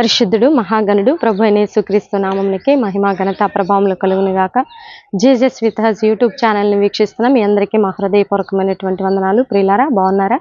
పరిశుద్ధుడు మహాగణుడు ప్రభు అనే యేసుక్రీస్తు నామంకి మహిమా ఘనత ప్రభావములు కలుగును గాక. జేజెస్ విత్ హజ్ యూట్యూబ్ ఛానల్ని వీక్షిస్తున్న. మీ అందరికీ మా హృదయపూర్వకమైనటువంటి వందనాలు. ప్రియులారా బాగున్నారా?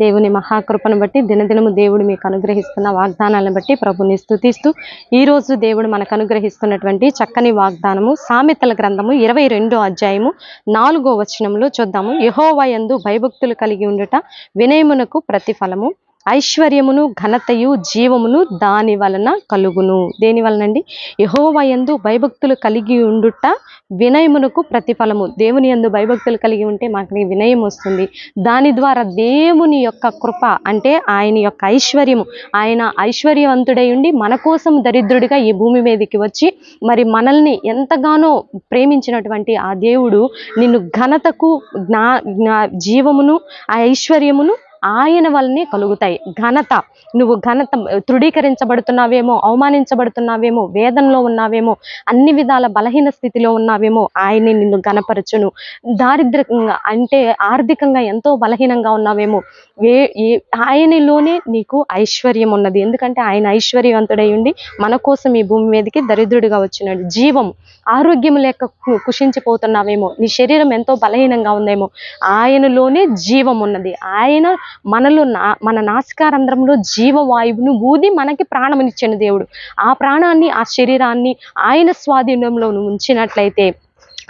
దేవుని మహాకృపను బట్టి దినదినము దేవుడు మీకు అనుగ్రహిస్తున్న వాగ్దానాలను బట్టి ప్రభుని స్థుతిస్తూ ఈ రోజు దేవుడు మనకు అనుగ్రహిస్తున్నటువంటి చక్కని వాగ్దానము సామెతల గ్రంథము ఇరవై రెండో అధ్యాయము నాలుగో వచనంలో చూద్దాము. యహోవయందు భయభక్తులు కలిగి ఉండుట వినయమునకు ప్రతిఫలము. ఐశ్వర్యమును ఘనతయు జీవమును దాని వలన కలుగును. దేని వలనండి? యహోవయందు భయభక్తులు కలిగి ఉండుట వినయమునకు ప్రతిఫలము. దేవుని యందు భయభక్తులు కలిగి ఉంటే మాకు వినయం వస్తుంది. దాని ద్వారా దేవుని యొక్క కృప అంటే ఆయన యొక్క ఐశ్వర్యము. ఆయన ఐశ్వర్యవంతుడై ఉండి మన కోసం దరిద్రుడిగా ఈ భూమి మీదకి వచ్చి మరి మనల్ని ఎంతగానో ప్రేమించినటువంటి ఆ దేవుడు నిన్ను ఘనతకు జ్ఞా జ్ఞా జీవమును ఆ ఐశ్వర్యమును ఆయన వల్లనే కలుగుతాయి. ఘనత. నువ్వు ఘనత తృఢీకరించబడుతున్నావేమో అవమానించబడుతున్నావేమో వేదనలో ఉన్నావేమో అన్ని విధాల బలహీన స్థితిలో ఉన్నావేమో ఆయనే నిన్ను గనపరచును దారిద్ర్యంగా అంటే ఆర్థికంగా ఎంతో బలహీనంగా ఉన్నావేమో ఏ ఏ ఆయనలోనే నీకు ఐశ్వర్యం ఉన్నది. ఎందుకంటే ఆయన ఐశ్వర్యవంతుడై ఉండి మన కోసం ఈ భూమి మీదకి దరిద్రుడిగా వచ్చినాడు. జీవం ఆరోగ్యం లేక కుషించిపోతున్నావేమో నీ శరీరం ఎంతో బలహీనంగా ఉందేమో ఆయనలోనే జీవం ఉన్నది. ఆయన మనలో నా మన నాసికారంధ్రంలో జీవవాయువును ఊది మనకి ప్రాణమునిచ్చిన దేవుడు. ఆ ప్రాణాన్ని ఆ శరీరాన్ని ఆయన స్వాధీనంలో ఉంచినట్లయితే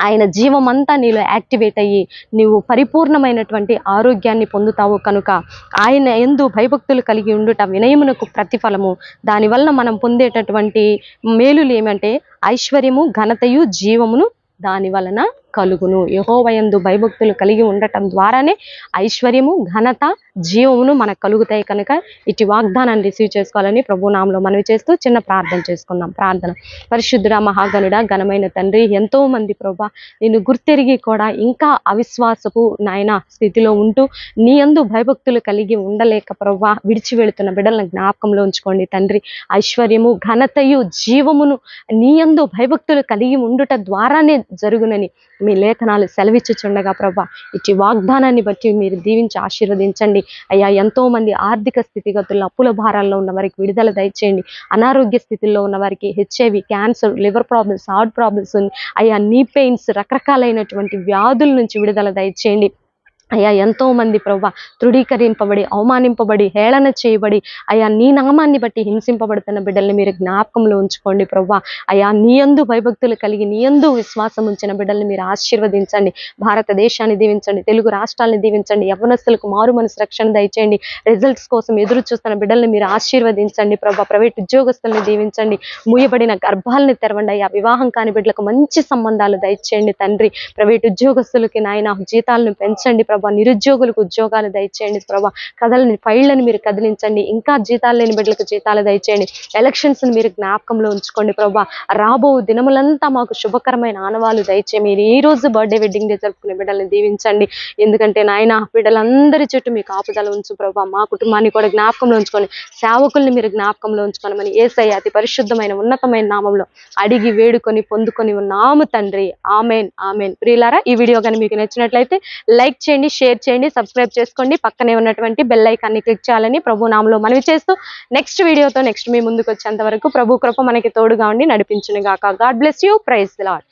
ఆయన జీవమంతా నీలో యాక్టివేట్ అయ్యి నీవు పరిపూర్ణమైనటువంటి ఆరోగ్యాన్ని పొందుతావు కనుక ఆయన ఎందు భయభక్తులు కలిగి ఉండుట వినయమునకు ప్రతిఫలము. దానివల్ల మనం పొందేటటువంటి మేలులు ఏమంటే ఐశ్వర్యము ఘనతయు జీవమును దాని వలన కలుగును. యహోవయందు భయభక్తులు కలిగి ఉండటం ద్వారానే ఐశ్వర్యము ఘనత జీవమును మనకు కలుగుతాయి కనుక ఇటు వాగ్దానాన్ని రిసీవ్ చేసుకోవాలని ప్రభునామంలో మనవి చేస్తూ చిన్న ప్రార్థన చేసుకుందాం. ప్రార్థన. పరిశుద్ధుడ మహాగనుడ ఘనమైన తండ్రి ఎంతో మంది ప్రభా నేను గుర్తెరిగి కూడా ఇంకా అవిశ్వాసపు నాయన స్థితిలో ఉంటూ నీ యందు భయభక్తులు కలిగి ఉండలేక ప్రభా విడిచి వెళుతున్న బిడ్డలను జ్ఞాపకంలో ఉంచుకోండి తండ్రి. ఐశ్వర్యము ఘనతయు జీవమును నీ యందు భయభక్తులు కలిగి ఉండుట ద్వారానే జరుగునని మీ లేఖనాలు సెలవిచ్చుచుండగా ప్రభా ఇచ్చి వాగ్దానాన్ని బట్టి మీరు దీవించి ఆశీర్వదించండి. అయ్యా ఎంతో మంది ఆర్థిక స్థితిగతుల్లో అప్పుల భారాల్లో ఉన్న వారికి విడుదల దయచేయండి. అనారోగ్య స్థితిలో ఉన్న వారికి HIV cancer liver problems heart problems అయ్యా నీ పెయిన్స్ రకరకాలైనటువంటి వ్యాధుల నుంచి విడుదల దయచేయండి. అయ్యా ఎంతో మంది ప్రభా తృఢీకరింపబడి అవమానింపబడి హేళన చేయబడి అయ్యా నీ నామాన్ని బట్టి హింసింపబడుతున్న బిడ్డల్ని మీరు జ్ఞాపకంలో ఉంచుకోండి ప్రభా. అయ్యా నీ యందు భయభక్తులు కలిగి నీ యందు విశ్వాసం ఉంచిన బిడ్డల్ని మీరు ఆశీర్వదించండి. భారతదేశాన్ని దీవించండి తెలుగు రాష్ట్రాలను దీవించండి యవనస్తులకు మారు మనసు రక్షణ దయచేయండి. రిజల్ట్స్ కోసం ఎదురు చూస్తున్న బిడ్డల్ని మీరు ఆశీర్వదించండి ప్రభా. ప్రైవేట్ ఉద్యోగస్తుల్ని దీవించండి. మూయబడిన గర్భాలని తెరవండి అయ్యా. వివాహం కాని బిడ్డలకు మంచి సంబంధాలు దయచేయండి తండ్రి. ప్రైవేట్ ఉద్యోగస్తులకి నాయన జీతాలను పెంచండి ప్రభా. నిరుద్యోగులకు ఉద్యోగాలు దయచేయండి ప్రభా. కథలని ఫైళ్ళని మీరు కదిలించండి. ఇంకా జీతాలు లేని బిడ్డలకు జీతాలు దయచేయండి. ఎలక్షన్స్ మీరు జ్ఞాపకంలో ఉంచుకోండి ప్రభా. రాబో దినములంతా మాకు శుభకరమైన ఆనవాలు దయచే మీరు ఈ రోజు బర్త్డే వెడ్డింగ్ డే జరుపుకునే బిడ్డల్ని దీవించండి. ఎందుకంటే నాయన బిడ్డలందరి చుట్టూ మీకు ఆపుదల ఉంచు ప్రభా. మా కుటుంబాన్ని కూడా జ్ఞాపకంలో ఉంచుకొని సేవకుల్ని మీరు జ్ఞాపకంలో ఉంచుకోనమని ఏసయ్య అతి పరిశుద్ధమైన ఉన్నతమైన నామంలో అడిగి వేడుకొని పొందుకొని ఉన్నాము తండ్రి. Amen amen. ప్రియులారా ఈ వీడియో కానీ మీకు నచ్చినట్లయితే లైక్ చేయండి చేయండి షేర్ చేయండి సబ్స్క్రైబ్ చేసుకోండి. పక్కనే ఉన్నటువంటి బెల్ ఐకాన్ని క్లిక్ చేయాలని ప్రభు నామలో మనవి చేస్తూ నెక్స్ట్ వీడియోతో నెక్స్ట్ మీ ముందుకు వచ్చేంత వరకు ప్రభు కృప మనకి తోడుగా ఉండి నడిపించును గాక God bless you praise lord